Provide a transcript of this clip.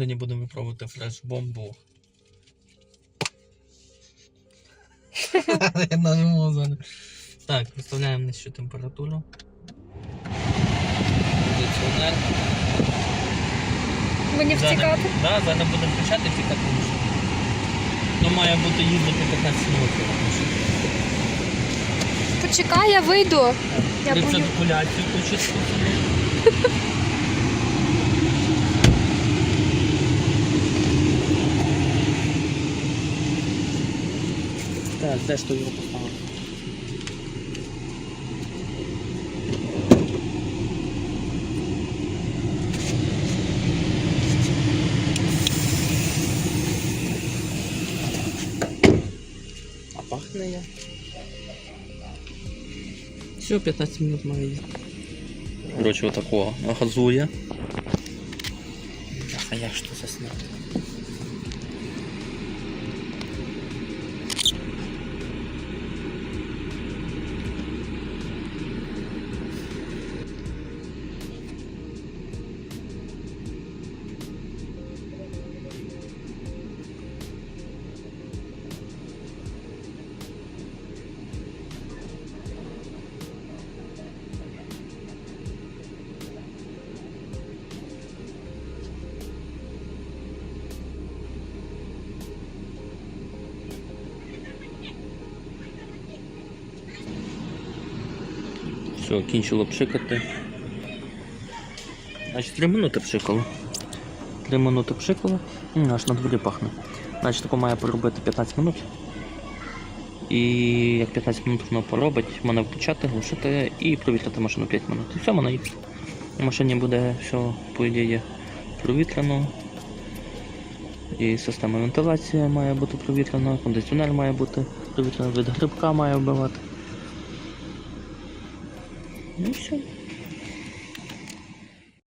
Сьогодні будемо пробувати фреш-бомбу. Я нажиму зараз. Так, виставляємо нижчу температуру. Кондиціонер. Мені втікати. Да, зараз будемо включати втікати. Ну, має бути їздити 15 років. Почекай, я вийду. Я бою. Рециркуляцію включити. Так, де ж то його поставити? А пахне я. Все, 15 минут має. Короче, вот такого газує. А я що засняв? Все, кінчило пшикати. Значить, 3 минути пшикало. 3 минути пшикало. Аж на дворі пахне. Значить, тако має поробити 15 минут. І як 15 минут воно поробить, мене включати, глушити і провітряти машину 5 минут. І все, вона їде. В машині буде все, по ідеї, провітряно. І система вентиляції має бути провітряна, кондиціонер має бути провітряний, від грибка має вбивати. Ну і все.